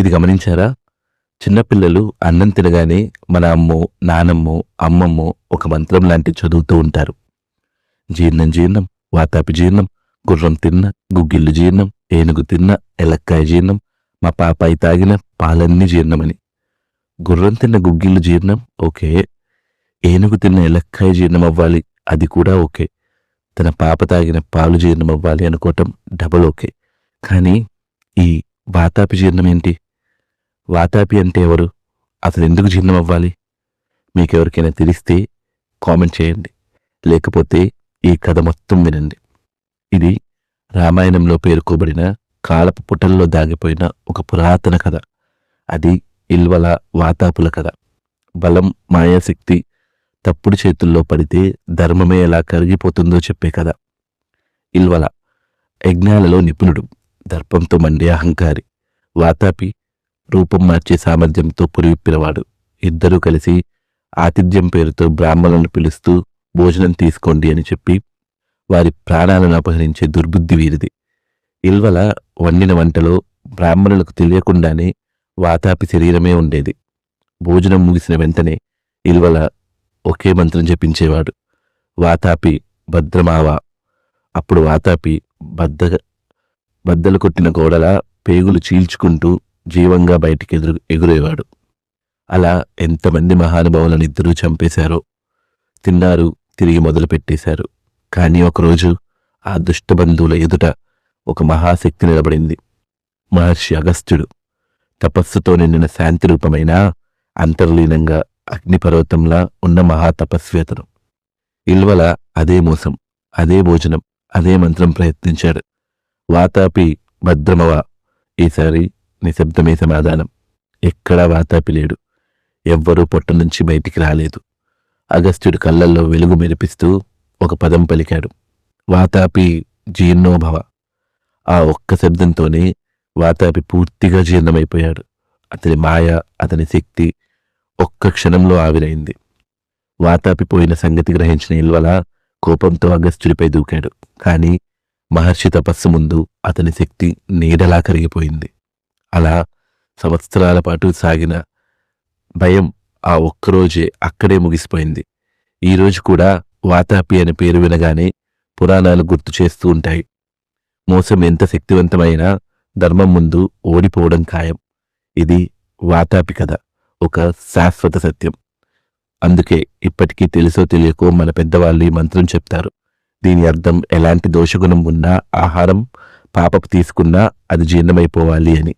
ఇది గమనించారా? చిన్నపిల్లలు అన్నం తినగానే మన అమ్మో నానమ్మో అమ్మమ్మో ఒక మంత్రం లాంటి చదువుతూ ఉంటారు. జీర్ణం జీర్ణం వాతాపి జీర్ణం గుర్రం తిన్న గుగ్గిళ్ళు జీర్ణం ఏనుగు తిన్న ఎలక్కాయ జీర్ణం మా పాపాయి తాగిన పాలన్నీ జీర్ణమని. గుర్రం తిన్న గుగ్గిళ్ళు జీర్ణం ఓకే. ఏనుగు తిన్న ఎలక్కాయ జీర్ణం అవ్వాలి అది కూడా ఓకే. తన పాప తాగిన పాలు జీర్ణం అవ్వాలి అనుకోవటం డబల్ ఓకే. కానీ ఈ వాతాపి జీర్ణం ఏంటి? వాతాపి అంటే ఎవరు? అసలు ఎందుకు జీర్ణం అవ్వాలి మీకెవరికైనా తెలిస్తే కామెంట్ చేయండి. లేకపోతే ఈ కథ మొత్తం వినండి. ఇది రామాయణంలో పేర్కోబడిన కాలపు పుటల్లో దాగిపోయిన ఒక పురాతన కథ. అది ఇల్వల వాతాపుల కథ. బలం మాయాశక్తి తప్పుడు చేతుల్లో పడితే ధర్మమే ఎలా కరిగిపోతుందో చెప్పే కథ. ఇల్వల యజ్ఞాలలో నిపుణుడు దర్పంతో మండే అహంకారి. వాతాపి రూపం మార్చే సామర్థ్యంతో పురివిప్పినవాడు ఇద్దరూ కలిసి ఆతిథ్యం పేరుతో బ్రాహ్మణులను పిలుస్తూ భోజనం తీసుకోండి అని చెప్పి వారి ప్రాణాలను అపహరించే దుర్బుద్ధి వీరిది. ఇల్వల వండిన వంటలో బ్రాహ్మణులకు తెలియకుండానే వాతాపి శరీరమే ఉండేది. భోజనం ముగిసిన వెంటనే ఇల్వల ఒకే మంత్రం జపించేవాడు. వాతాపి భద్రమావా? అప్పుడు వాతాపి బద్ద బద్దలు కొట్టిన గోడలా పేగులు చీల్చుకుంటూ జీవంగా బయటికి ఎదురు ఎగురేవాడు. అలా ఎంతమంది మహానుభావులను ఇద్దరూ చంపేశారో తిన్నారు తిరిగి మొదలుపెట్టేశారు. కానీ ఒకరోజు ఆ దుష్ట బంధువుల ఎదుట ఒక మహాశక్తి నిలబడింది. మహర్షి అగస్త్యుడు. తపస్సుతో నిండిన శాంతి రూపమైన అంతర్లీనంగా అగ్నిపర్వతంలా ఉన్న మహాతపస్వేతను. ఇల్వల అదే మోసం అదే భోజనం అదే మంత్రం ప్రయత్నించాడు. వాతాపి భద్రమవ? ఈసారి నిశ్శబ్దమే సమాధానం? ఎక్కడా వాతాపిలేడు ఎవ్వరూ పొట్ట నుంచి బయటికి రాలేదు. అగస్త్యుడు కళ్ళల్లో వెలుగు మెరిపిస్తూ ఒక పదం పలికాడు. వాతాపి జీర్ణోభవ. ఆ ఒక్క శబ్దంతోనే వాతాపి పూర్తిగా జీర్ణమైపోయాడు. అతని మాయ అతని శక్తి ఒక్క క్షణంలో ఆవిరైంది. వాతాపి పోయిన సంగతి గ్రహించిన ఇల్వల కోపంతో అగస్త్యుడిపై దూకాడు. కాని మహర్షి తపస్సు ముందు అతని శక్తి నీడలా కరిగిపోయింది. అలా సంవత్సరాల పాటు సాగిన భయం ఆ ఒక్కరోజే అక్కడే ముగిసిపోయింది. ఈరోజు కూడా వాతాపి అనే పేరు వినగానే పురాణాలు గుర్తు చేస్తూ ఉంటాయి. మోసం ఎంత శక్తివంతమైనా ధర్మం ముందు ఓడిపోవడం ఖాయం. ఇది వాతాపి కథ ఒక శాశ్వత సత్యం. అందుకే ఇప్పటికీ తెలుసో తెలియకో మన పెద్దవాళ్ళు ఈ మంత్రం చెప్తారు. దీని అర్థం ఎలాంటి దోషగుణం ఉన్నా ఆహారం పాపపు తీసుకున్నా అది జీర్ణమైపోవాలి అని.